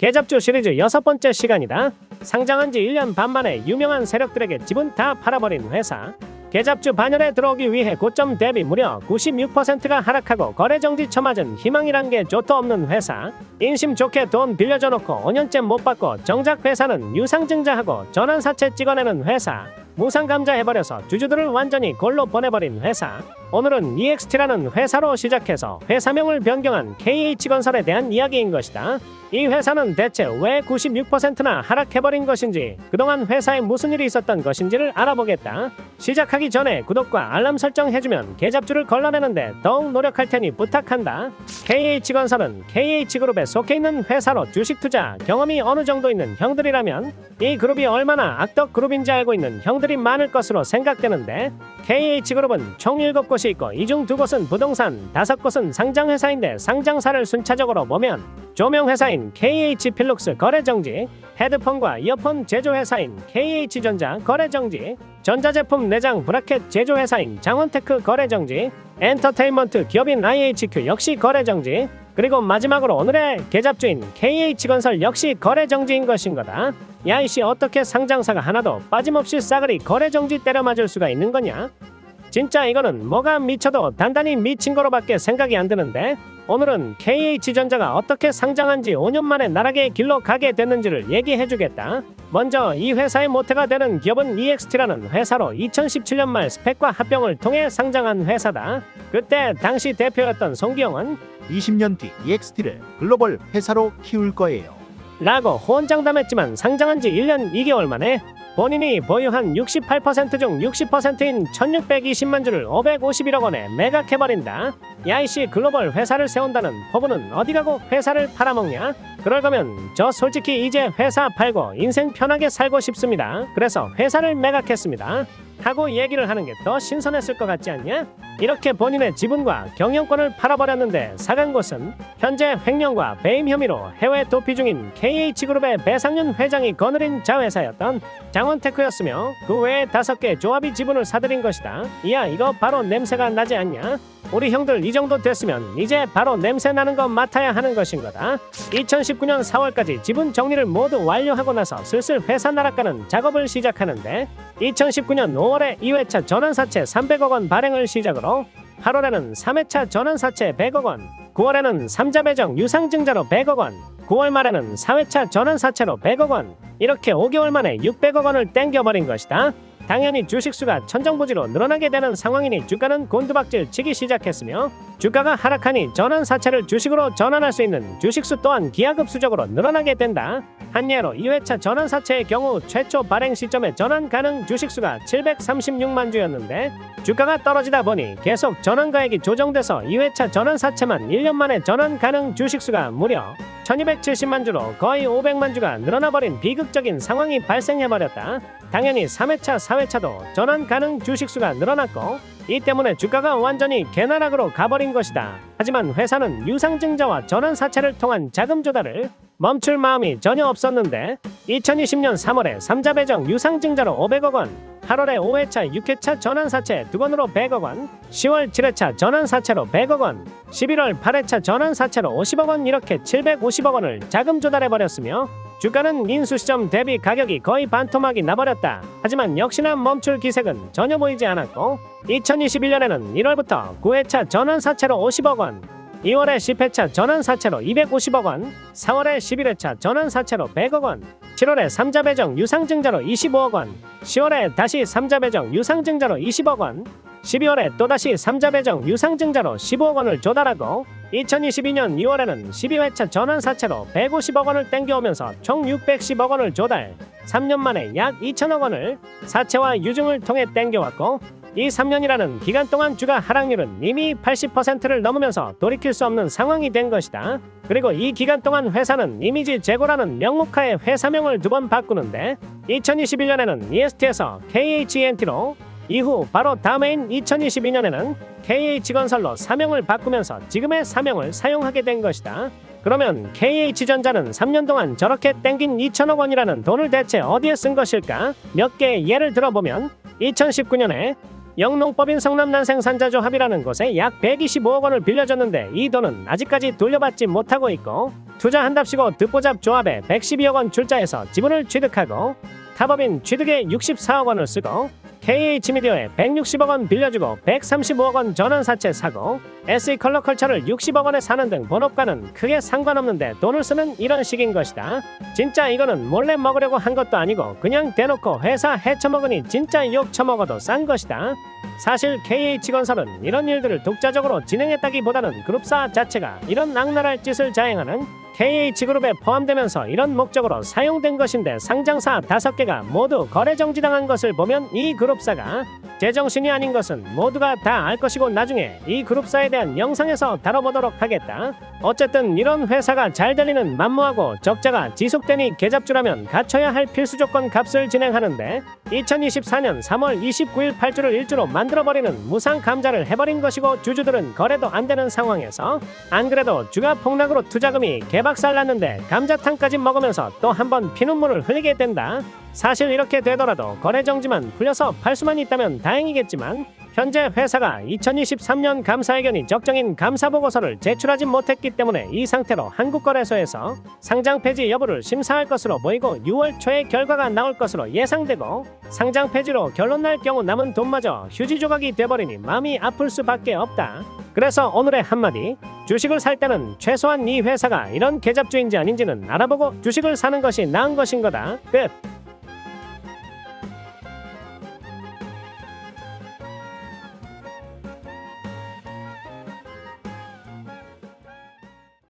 개잡주 시리즈 여섯 번째 시간이다. 상장한 지 1년 반 만에 유명한 세력들에게 지분 다 팔아버린 회사. 개잡주 반열에 들어오기 위해 고점 대비 무려 96%가 하락하고 거래 정지 처맞은 희망이란 게 좋도 없는 회사. 인심 좋게 돈 빌려줘 놓고 5년째 못 받고 정작 회사는 유상증자하고 전환사채 찍어내는 회사. 무상감자 해버려서 주주들을 완전히 골로 보내버린 회사. 오늘은 EXT라는 회사로 시작해서 회사명을 변경한 KH건설에 대한 이야기인 것이다. 이 회사는 대체 왜 96%나 하락해버린 것인지, 그동안 회사에 무슨 일이 있었던 것인지를 알아보겠다. 시작하기 전에 구독과 알람 설정 해주면 계잡주를 걸러내는데 더욱 노력할 테니 부탁한다. KH건설은 KH그룹에 속해 있는 회사로 주식 투자 경험이 어느 정도 있는 형들이라면 이 그룹이 얼마나 악덕 그룹인지 알고 있는 형들이 많을 것으로 생각되는데 KH그룹은 총 7곳 이 있고 이중 2곳은 부동산, 5곳은 상장회사인데 상장사를 순차적으로 보면 조명회사인 KH필룩스 거래정지, 헤드폰과 이어폰 제조회사인 KH전자 거래정지, 전자제품 내장 브라켓 제조회사인 장원테크 거래정지, 엔터테인먼트 기업인 IHQ 역시 거래정지, 그리고 마지막으로 오늘의 계잡주인 KH건설 역시 거래정지인 것인 거다. 야이씨 어떻게 상장사가 하나도 빠짐없이 싸그리 거래정지 때려 맞을 수가 있는 거냐? 진짜 이거는 뭐가 미쳐도 단단히 미친 거로밖에 생각이 안 드는데 오늘은 KH전자가 어떻게 상장한 지 5년 만에 나락의 길로 가게 됐는지를 얘기해 주겠다. 먼저 이 회사의 모태가 되는 기업은 EXT라는 회사로 2017년 말 스펙과 합병을 통해 상장한 회사다. 그때 당시 대표였던 송기영은 20년 뒤 EXT를 글로벌 회사로 키울 거예요. 라고 호언장담했지만 상장한 지 1년 2개월 만에 본인이 보유한 68%중 60%인 1620만 주를 551억 원에 매각해버린다. 야이씨 글로벌 회사를 세운다는 포부는 어디 가고 회사를 팔아먹냐? 그럴 거면 저 솔직히 이제 회사 팔고 인생 편하게 살고 싶습니다. 그래서 회사를 매각했습니다. 하고 얘기를 하는 게 더 신선했을 것 같지 않냐? 이렇게 본인의 지분과 경영권을 팔아버렸는데 사간 곳은 현재 횡령과 배임 혐의로 해외 도피 중인 KH그룹의 배상윤 회장이 거느린 자회사였던 장원테크였으며 그 외에 다섯 개 조합이 지분을 사들인 것이다. 이야 이거 바로 냄새가 나지 않냐? 우리 형들 이 정도 됐으면 이제 바로 냄새 나는 거 맡아야 하는 것인 거다. 2019년 4월까지 지분 정리를 모두 완료하고 나서 슬슬 회사 나락가는 작업을 시작하는데 2019년 5월에 2회차 전환사채 300억 원 발행을 시작으로 8월에는 3회차 전환사채 100억 원, 9월에는 3자 배정 유상증자로 100억 원, 9월 말에는 4회차 전환사채로 100억 원, 이렇게 5개월 만에 600억 원을 땡겨버린 것이다. 당연히 주식수가 천정부지로 늘어나게 되는 상황이니 주가는 곤두박질 치기 시작했으며 주가가 하락하니 전환사채를 주식으로 전환할 수 있는 주식수 또한 기하급수적으로 늘어나게 된다. 한 예로 2회차 전환사채의 경우 최초 발행 시점에 전환 가능 주식수가 736만 주였는데 주가가 떨어지다 보니 계속 전환가액이 조정돼서 2회차 전환사채만 1년 만에 전환 가능 주식수가 무려 1270만 주로 거의 500만 주가 늘어나버린 비극적인 상황이 발생해버렸다. 당연히 3회차, 4회차도 전환 가능 주식수가 늘어났고 이 때문에 주가가 완전히 개나락으로 가버린 것이다. 하지만 회사는 유상증자와 전환사채를 통한 자금 조달을 멈출 마음이 전혀 없었는데 2020년 3월에 3자 배정 유상증자로 500억 원, 8월에 5회차, 6회차 전환사채 두 건으로 100억 원, 10월 7회차 전환사채로 100억 원, 11월 8회차 전환사채로 50억 원 이렇게 750억 원을 자금 조달해버렸으며 주가는 인수 시점 대비 가격이 거의 반토막이 나버렸다. 하지만 역시나 멈출 기색은 전혀 보이지 않았고 2021년에는 1월부터 9회차 전환사채로 50억 원, 2월에 10회차 전환사채로 250억 원, 4월에 11회차 전환사채로 100억 원, 7월에 3자 배정 유상증자로 25억 원, 10월에 다시 3자 배정 유상증자로 20억 원, 12월에 또다시 3자 배정 유상증자로 15억 원을 조달하고 2022년 2월에는 12회차 전환사채로 150억 원을 땡겨오면서 총 610억 원을 조달 3년 만에 약 2천억 원을 사채와 유증을 통해 땡겨왔고 이 3년이라는 기간 동안 주가 하락률은 이미 80%를 넘으면서 돌이킬 수 없는 상황이 된 것이다. 그리고 이 기간 동안 회사는 이미지 재고라는 명목하에 회사명을 두 번 바꾸는데 2021년에는 EST에서 KHENT로 이후 바로 다음해인 2022년에는 KH건설로 사명을 바꾸면서 지금의 사명을 사용하게 된 것이다. 그러면 KH전자는 3년 동안 저렇게 땡긴 2천억 원이라는 돈을 대체 어디에 쓴 것일까? 몇 개의 예를 들어보면 2019년에 영농법인 성남난 생산자조 합이라는 곳에 약 125억 원을 빌려줬는데 이 돈은 아직까지 돌려받지 못하고 있고 투자한답시고 듣보잡 조합에 112억 원 출자해서 지분을 취득하고 타법인 취득에 64억 원을 쓰고 KH미디어에 160억 원 빌려주고 135억 원 전환사채 사고 SE 컬러컬처를 60억 원에 사는 등 본업과는 크게 상관없는데 돈을 쓰는 이런 식인 것이다. 진짜 이거는 몰래 먹으려고 한 것도 아니고 그냥 대놓고 회사 해쳐먹으니 진짜 욕 처먹어도 싼 것이다. 사실 KH건설은 이런 일들을 독자적으로 진행했다기보다는 그룹사 자체가 이런 악랄할 짓을 자행하는 KH그룹에 포함되면서 이런 목적으로 사용된 것인데 상장사 다섯 개가 모두 거래 정지당한 것을 보면 이 그룹사가 제정신이 아닌 것은 모두가 다 알 것이고 나중에 이 그룹사에 대한 영상에서 다뤄보도록 하겠다. 어쨌든 이런 회사가 잘 들리는 만무하고 적자가 지속되니 계잡주라면 갖춰야 할 필수 조건 값을 진행하는데 2024년 3월 29일 발주를 일주로 만들어버리는 무상 감자를 해버린 것이고 주주들은 거래도 안 되는 상황에서 안 그래도 주가 폭락으로 투자금이 개박살 났는데 감자탕까지 먹으면서 또 한 번 피눈물을 흘리게 된다. 사실 이렇게 되더라도 거래 정지만 풀려서 팔 수만 있다면 다행이겠지만 현재 회사가 2023년 감사회견이 적정인 감사 보고서를 제출하지 못했기 때문에 이 상태로 한국거래소에서 상장 폐지 여부를 심사할 것으로 보이고 6월 초에 결과가 나올 것으로 예상되고 상장 폐지로 결론 날 경우 남은 돈마저 휴지 조각이 돼버리니 마음이 아플 수밖에 없다. 그래서 오늘의 한마디 주식을 살 때는 최소한 이 회사가 이런 계잡주인지 아닌지는 알아보고 주식을 사는 것이 나은 것인 거다. 끝.